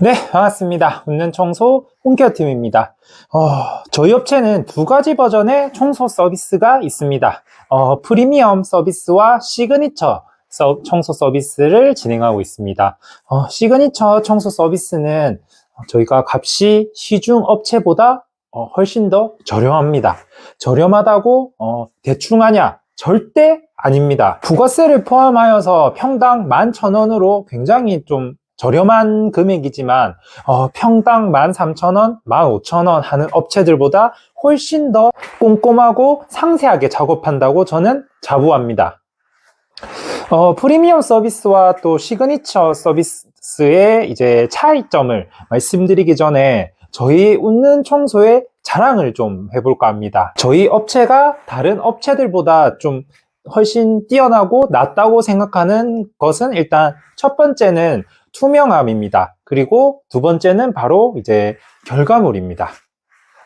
네, 반갑습니다. 웃는 청소 홈케어 팀입니다. 어, 저희 업체는 두 가지 버전의 청소 서비스가 있습니다. 어, 프리미엄 서비스와 시그니처 서- 청소 서비스를 진행하고 있습니다. 어, 시그니처 청소 서비스는 저희가 값이 시중 업체보다 어, 훨씬 더 저렴합니다. 저렴하다고 어, 대충 하냐? 절대 아닙니다. 부가세를 포함하여서 평당 11,000원으로 굉장히 좀 저렴한 금액이지만 어, 평당 13,000원, 15,000원 하는 업체들보다 훨씬 더 꼼꼼하고 상세하게 작업한다고 저는 자부합니다. 어, 프리미엄 서비스와 또 시그니처 서비스의 이제 차이점을 말씀드리기 전에 저희 웃는 청소의 자랑을 좀 해볼까 합니다. 저희 업체가 다른 업체들보다 좀 훨씬 뛰어나고 낫다고 생각하는 것은 일단 첫 번째는 투명함입니다. 그리고 두 번째는 바로 이제 결과물입니다.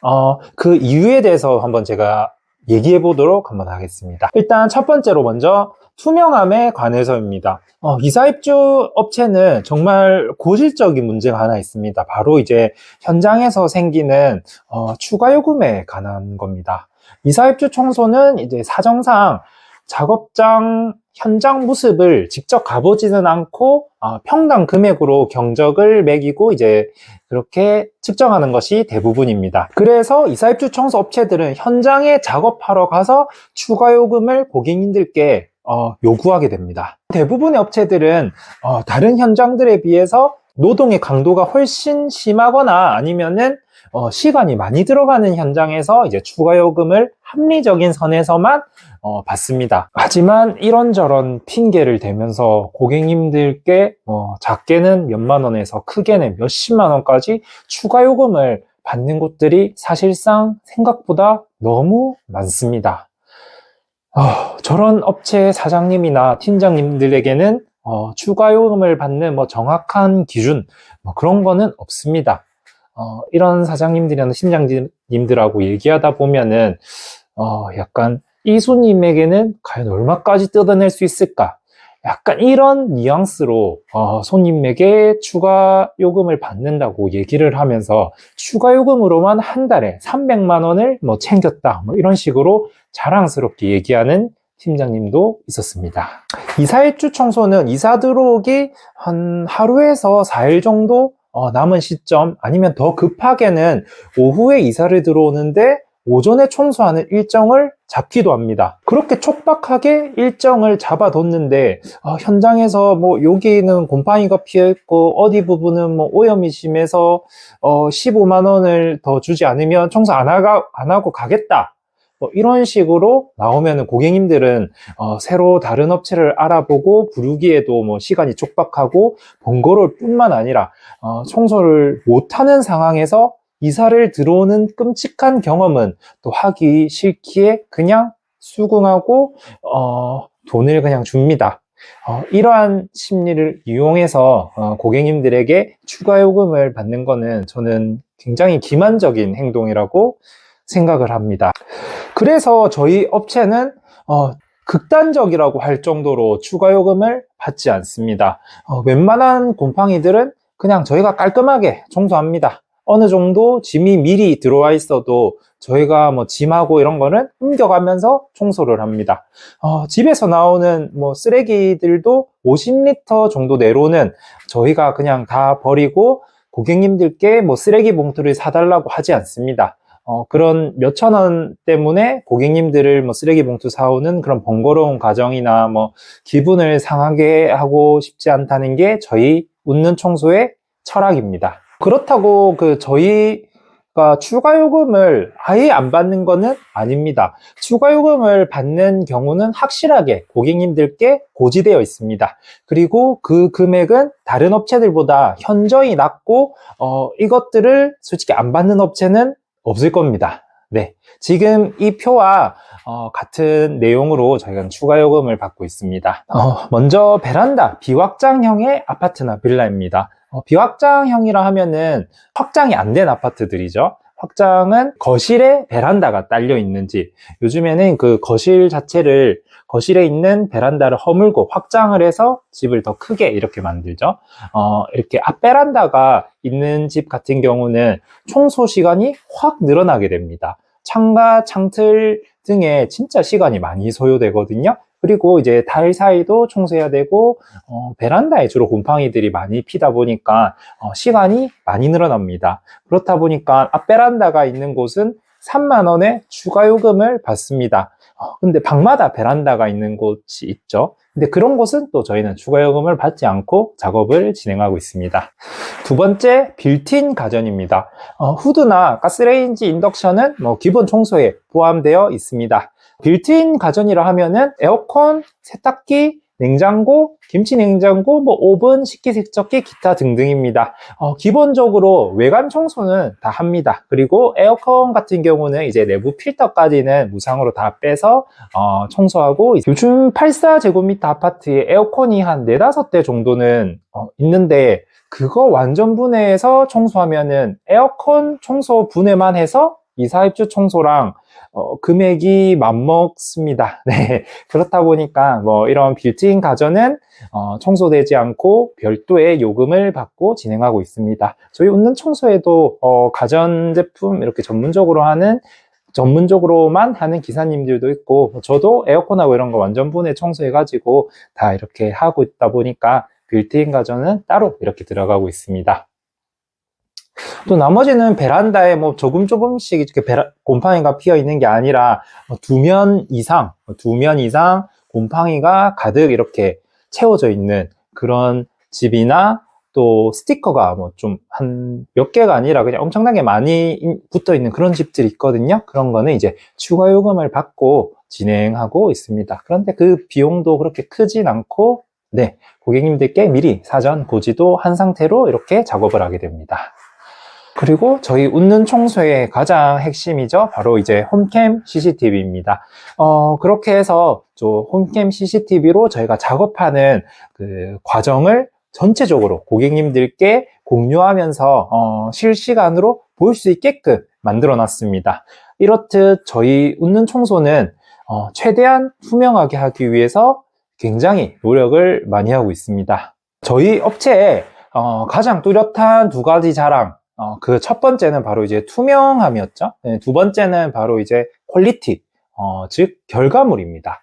어, 그 이유에 대해서 한번 제가 얘기해 보도록 한번 하겠습니다. 일단 첫 번째로 먼저 투명함에 관해서입니다. 어, 이사입주 업체는 정말 고질적인 문제가 하나 있습니다. 바로 이제 현장에서 생기는 어, 추가 요금에 관한 겁니다. 이사입주 청소는 이제 사정상 작업장 현장 모습을 직접 가보지는 않고 어, 평당 금액으로 경적을 매기고 이제 그렇게 측정하는 것이 대부분입니다. 그래서 이사입주 청소 업체들은 현장에 작업하러 가서 추가 요금을 고객님들께 어, 요구하게 됩니다. 대부분의 업체들은 어, 다른 현장들에 비해서 노동의 강도가 훨씬 심하거나 아니면은 어, 시간이 많이 들어가는 현장에서 이제 추가 요금을 합리적인 선에서만 어, 받습니다. 하지만 이런저런 핑계를 대면서 고객님들께 뭐 작게는 몇만 원에서 크게는 몇십만 원까지 추가 요금을 받는 곳들이 사실상 생각보다 너무 많습니다. 어, 저런 업체 사장님이나 팀장님들에게는 어, 추가 요금을 받는 뭐 정확한 기준 뭐 그런 거는 없습니다. 어, 이런 사장님들이나 팀장님들하고 얘기하다 보면은 어, 약간 이 손님에게는 과연 얼마까지 뜯어낼 수 있을까? 약간 이런 뉘앙스로 어, 손님에게 추가 요금을 받는다고 얘기를 하면서 추가 요금으로만 한 달에 300만 원을 뭐 챙겼다 뭐 이런 식으로 자랑스럽게 얘기하는 팀장님도 있었습니다. 이사일주 청소는 이사 들어오기 한 하루에서 4일 정도 어, 남은 시점 아니면 더 급하게는 오후에 이사를 들어오는데 오전에 청소하는 일정을 잡기도 합니다. 그렇게 촉박하게 일정을 잡아뒀는데 어, 현장에서 뭐 여기는 곰팡이가 피어있고 어디 부분은 뭐 오염이 심해서 어, 15만 원을 더 주지 않으면 청소 안, 하가, 안 하고 가겠다. 뭐 이런 식으로 나오면 고객님들은 어, 새로 다른 업체를 알아보고 부르기에도 뭐 시간이 촉박하고 번거로울 뿐만 아니라 어, 청소를 못하는 상황에서 이사를 들어오는 끔찍한 경험은 또 하기 싫기에 그냥 수긍하고 어, 돈을 그냥 줍니다. 어, 이러한 심리를 이용해서 어, 고객님들에게 추가 요금을 받는 것은 저는 굉장히 기만적인 행동이라고 생각을 합니다. 그래서 저희 업체는 어, 극단적이라고 할 정도로 추가 요금을 받지 않습니다. 어, 웬만한 곰팡이들은 그냥 저희가 깔끔하게 청소합니다. 어느 정도 짐이 미리 들어와 있어도 저희가 뭐 짐하고 이런 거는 옮겨가면서 청소를 합니다. 어, 집에서 나오는 뭐 쓰레기들도 50리터 정도 내로는 저희가 그냥 다 버리고 고객님들께 뭐 쓰레기 봉투를 사달라고 하지 않습니다. 어, 그런 몇천 원 때문에 고객님들을 뭐 쓰레기 봉투 사오는 그런 번거로운 과정이나 뭐 기분을 상하게 하고 싶지 않다는 게 저희 웃는 청소의 철학입니다. 그렇다고 그 저희가 추가 요금을 아예 안 받는 거는 아닙니다. 추가 요금을 받는 경우는 확실하게 고객님들께 고지되어 있습니다. 그리고 그 금액은 다른 업체들보다 현저히 낮고 어, 이것들을 솔직히 안 받는 업체는 없을 겁니다. 네. 지금 이 표와 어, 같은 내용으로 저희가 추가 요금을 받고 있습니다. 어, 먼저 베란다 비확장형의 아파트나 빌라입니다. 어, 비확장형이라 하면은 확장이 안 된 아파트들이죠. 확장은 거실에 베란다가 딸려 있는지 요즘에는 그 거실 자체를 거실에 있는 베란다를 허물고 확장을 해서 집을 더 크게 이렇게 만들죠. 어, 이렇게 앞 베란다가 있는 집 같은 경우는 청소 시간이 확 늘어나게 됩니다. 창과 창틀 등에 진짜 시간이 많이 소요되거든요. 그리고 이제 달 사이도 청소해야 되고 어, 베란다에 주로 곰팡이들이 많이 피다 보니까 어, 시간이 많이 늘어납니다. 그렇다 보니까 앞 베란다가 있는 곳은 3만 원의 추가 요금을 받습니다. 어, 근데 방마다 베란다가 있는 곳이 있죠. 근데 그런 곳은 또 저희는 추가 요금을 받지 않고 작업을 진행하고 있습니다. 두 번째, 빌트인 가전입니다. 어, 후드나 가스레인지 인덕션은 뭐 기본 청소에 포함되어 있습니다. 빌트인 가전이라 하면은 에어컨, 세탁기, 냉장고, 김치 냉장고, 뭐 오븐, 식기세척기, 기타 등등입니다. 어, 기본적으로 외관 청소는 다 합니다. 그리고 에어컨 같은 경우는 이제 내부 필터까지는 무상으로 다 빼서 어, 청소하고 요즘 84제곱미터 아파트에 에어컨이 한 4, 5대 정도는 어, 있는데 그거 완전 분해해서 청소하면은 에어컨 청소 분해만 해서 이 사 입주 청소랑 어, 금액이 맞먹습니다. 네. 그렇다 보니까 뭐 이런 빌트인 가전은 어, 청소되지 않고 별도의 요금을 받고 진행하고 있습니다. 저희 웃는 청소에도 어, 가전 제품 이렇게 전문적으로 하는 전문적으로만 하는 기사님들도 있고 저도 에어컨하고 이런 거 완전 분해 청소해가지고 다 이렇게 하고 있다 보니까 빌트인 가전은 따로 이렇게 들어가고 있습니다. 또 나머지는 베란다에 뭐 조금 조금씩 이렇게 베라, 곰팡이가 피어 있는 게 아니라 뭐두면 이상, 두 면 이상 곰팡이가 가득 이렇게 채워져 있는 그런 집이나 또 스티커가 뭐 좀 한 몇 개가 아니라 그냥 엄청나게 많이 붙어 있는 그런 집들이 있거든요. 그런 거는 이제 추가 요금을 받고 진행하고 있습니다. 그런데 그 비용도 그렇게 크진 않고 네, 고객님들께 미리 사전 고지도 한 상태로 이렇게 작업을 하게 됩니다. 그리고 저희 웃는 청소의 가장 핵심이죠. 바로 이제 홈캠 CCTV입니다. 어, 그렇게 해서 저 홈캠 CCTV로 저희가 작업하는 그 과정을 전체적으로 고객님들께 공유하면서 어, 실시간으로 볼 수 있게끔 만들어 놨습니다. 이렇듯 저희 웃는 청소는 어, 최대한 투명하게 하기 위해서 굉장히 노력을 많이 하고 있습니다. 저희 업체에 어, 가장 뚜렷한 두 가지 자랑 어, 그 첫 번째는 바로 이제 투명함이었죠. 네, 두 번째는 바로 이제 퀄리티, 어, 즉 결과물입니다.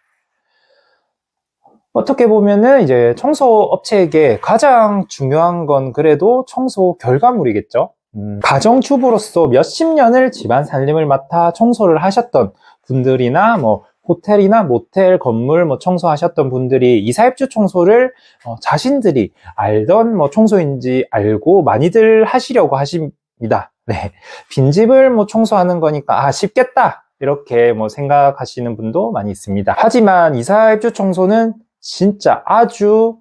어떻게 보면은 이제 청소 업체에게 가장 중요한 건 그래도 청소 결과물이겠죠. 음, 가정주부로서 몇십 년을 집안 살림을 맡아 청소를 하셨던 분들이나 뭐 호텔이나 모텔 건물 뭐 청소하셨던 분들이 이사입주 청소를 어, 자신들이 알던 뭐 청소인지 알고 많이들 하시려고 하십니다. 네. 빈집을 뭐 청소하는 거니까 아 쉽겠다 이렇게 뭐 생각하시는 분도 많이 있습니다. 하지만 이사입주 청소는 진짜 아주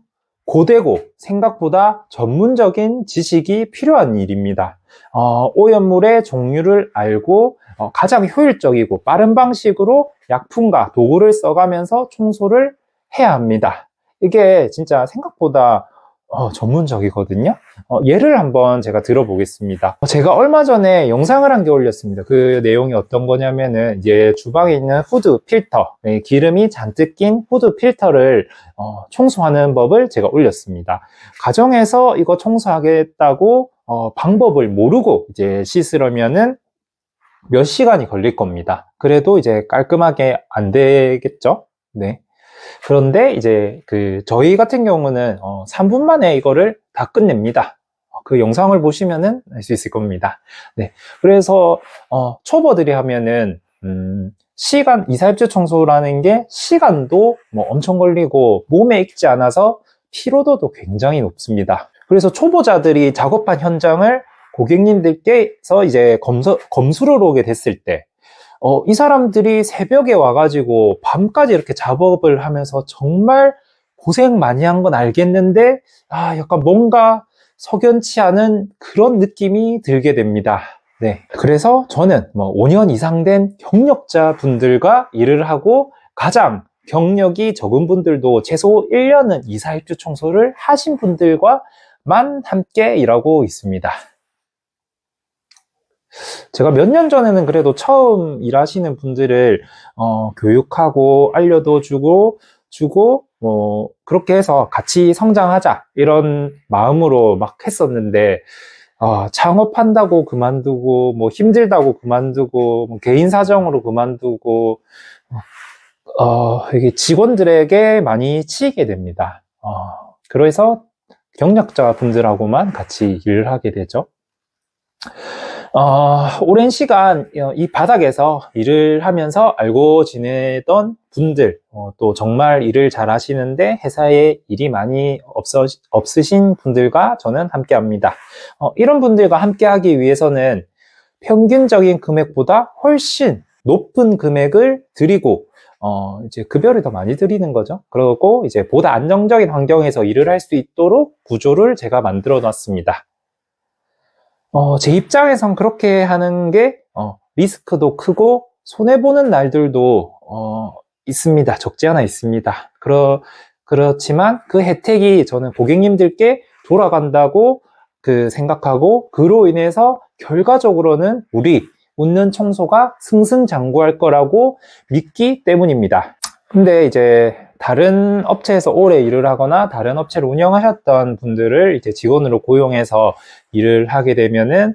고되고 생각보다 전문적인 지식이 필요한 일입니다. 어, 오염물의 종류를 알고 어, 가장 효율적이고 빠른 방식으로 약품과 도구를 써가면서 청소를 해야 합니다. 이게 진짜 생각보다 어, 전문적이거든요. 어, 예를 한번 제가 들어보겠습니다. 제가 얼마 전에 영상을 한 개 올렸습니다. 그 내용이 어떤 거냐면은 이제 주방에 있는 후드 필터, 네, 기름이 잔뜩 낀 후드 필터를 어, 청소하는 법을 제가 올렸습니다. 가정에서 이거 청소하겠다고 어, 방법을 모르고 이제 씻으려면은 몇 시간이 걸릴 겁니다. 그래도 이제 깔끔하게 안 되겠죠? 네. 그런데 이제 그 저희 같은 경우는 어 3분 만에 이거를 다 끝냅니다. 그 영상을 보시면은 알 수 있을 겁니다. 네. 그래서 어 초보들이 하면은 음 시간 이사입주 청소라는 게 시간도 뭐 엄청 걸리고 몸에 익지 않아서 피로도도 굉장히 높습니다. 그래서 초보자들이 작업한 현장을 고객님들께서 이제 검수, 검수를 오게 됐을 때, 어, 이 사람들이 새벽에 와가지고 밤까지 이렇게 작업을 하면서 정말 고생 많이 한 건 알겠는데, 아, 약간 뭔가 석연치 않은 그런 느낌이 들게 됩니다. 네. 그래서 저는 뭐 5년 이상 된 경력자 분들과 일을 하고 가장 경력이 적은 분들도 최소 1년은 이사 입주 청소를 하신 분들과만 함께 일하고 있습니다. 제가 몇 년 전에는 그래도 처음 일하시는 분들을 어, 교육하고 알려도 주고 주고 뭐 그렇게 해서 같이 성장하자 이런 마음으로 막 했었는데 아, 창업한다고 그만두고 뭐 힘들다고 그만두고 뭐 개인 사정으로 그만두고 어, 이게 직원들에게 많이 치이게 됩니다. 어, 그래서 경력자 분들하고만 같이 일을 하게 되죠. 어, 오랜 시간 어, 이 바닥에서 일을 하면서 알고 지내던 분들, 어, 또 정말 일을 잘 하시는데 회사에 일이 많이 없어, 없으신 분들과 저는 함께 합니다. 어, 이런 분들과 함께 하기 위해서는 평균적인 금액보다 훨씬 높은 금액을 드리고 어, 이제 급여를 더 많이 드리는 거죠. 그리고 이제 보다 안정적인 환경에서 일을 할 수 있도록 구조를 제가 만들어 놨습니다. 어, 제 입장에선 그렇게 하는 게, 어, 리스크도 크고, 손해 보는 날들도, 어, 있습니다. 적지 않아 있습니다. 그러, 그렇지만 그 혜택이 저는 고객님들께 돌아간다고 그 생각하고, 그로 인해서 결과적으로는 우리 웃는 청소가 승승장구할 거라고 믿기 때문입니다. 근데 이제 다른 업체에서 오래 일을 하거나 다른 업체를 운영하셨던 분들을 이제 직원으로 고용해서 일을 하게 되면은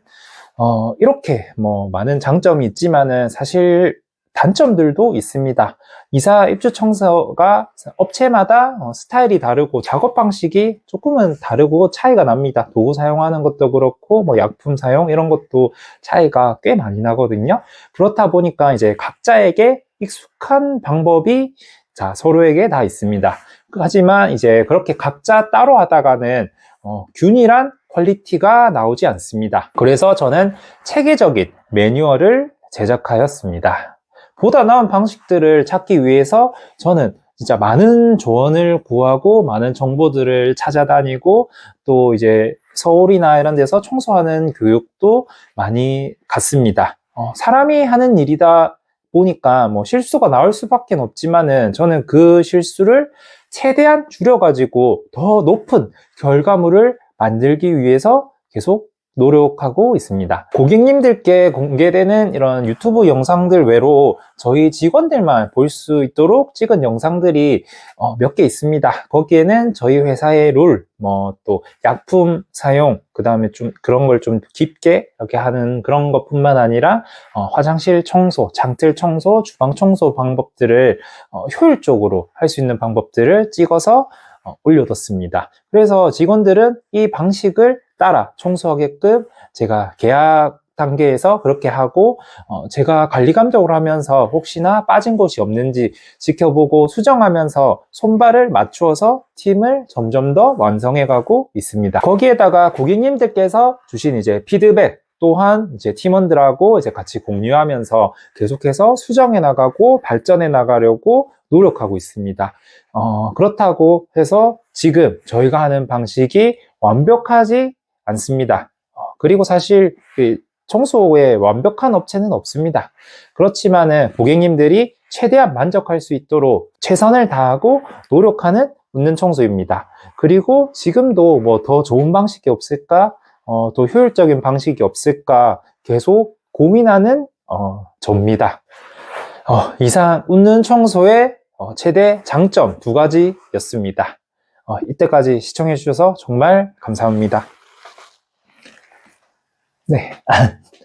어, 이렇게 뭐 많은 장점이 있지만은 사실 단점들도 있습니다. 이사 입주 청소가 업체마다 어, 스타일이 다르고 작업 방식이 조금은 다르고 차이가 납니다. 도구 사용하는 것도 그렇고 뭐 약품 사용 이런 것도 차이가 꽤 많이 나거든요. 그렇다 보니까 이제 각자에게 익숙한 방법이 자 서로에게 다 있습니다. 하지만 이제 그렇게 각자 따로 하다가는 어, 균일한 퀄리티가 나오지 않습니다. 그래서 저는 체계적인 매뉴얼을 제작하였습니다. 보다 나은 방식들을 찾기 위해서 저는 진짜 많은 조언을 구하고 많은 정보들을 찾아다니고 또 이제 서울이나 이런 데서 청소하는 교육도 많이 갔습니다. 어, 사람이 하는 일이다 보니까 뭐 실수가 나올 수밖에 없지만은 저는 그 실수를 최대한 줄여가지고 더 높은 결과물을 만들기 위해서 계속 노력하고 있습니다. 고객님들께 공개되는 이런 유튜브 영상들 외로 저희 직원들만 볼 수 있도록 찍은 영상들이 어, 몇 개 있습니다. 거기에는 저희 회사의 룰, 뭐 또 약품 사용, 그 다음에 좀 그런 걸 좀 깊게 이렇게 하는 그런 것뿐만 아니라 어, 화장실 청소, 장틀 청소, 주방 청소 방법들을 어, 효율적으로 할 수 있는 방법들을 찍어서 어, 올려뒀습니다. 그래서 직원들은 이 방식을 따라 청소하게끔 제가 계약 단계에서 그렇게 하고 어, 제가 관리 감독을 하면서 혹시나 빠진 곳이 없는지 지켜보고 수정하면서 손발을 맞추어서 팀을 점점 더 완성해 가고 있습니다. 거기에다가 고객님들께서 주신 이제 피드백 또한 이제 팀원들하고 이제 같이 공유하면서 계속해서 수정해 나가고 발전해 나가려고 노력하고 있습니다. 어, 그렇다고 해서 지금 저희가 하는 방식이 완벽하지 않습니다. 어, 그리고 사실 그 청소에 완벽한 업체는 없습니다. 그렇지만은 고객님들이 최대한 만족할 수 있도록 최선을 다하고 노력하는 웃는 청소입니다. 그리고 지금도 뭐 더 좋은 방식이 없을까? 어, 더 효율적인 방식이 없을까? 계속 고민하는 어, 접니다. 어, 이상 웃는 청소의 어, 최대 장점 두 가지였습니다. 어, 이때까지 시청해 주셔서 정말 감사합니다. 네.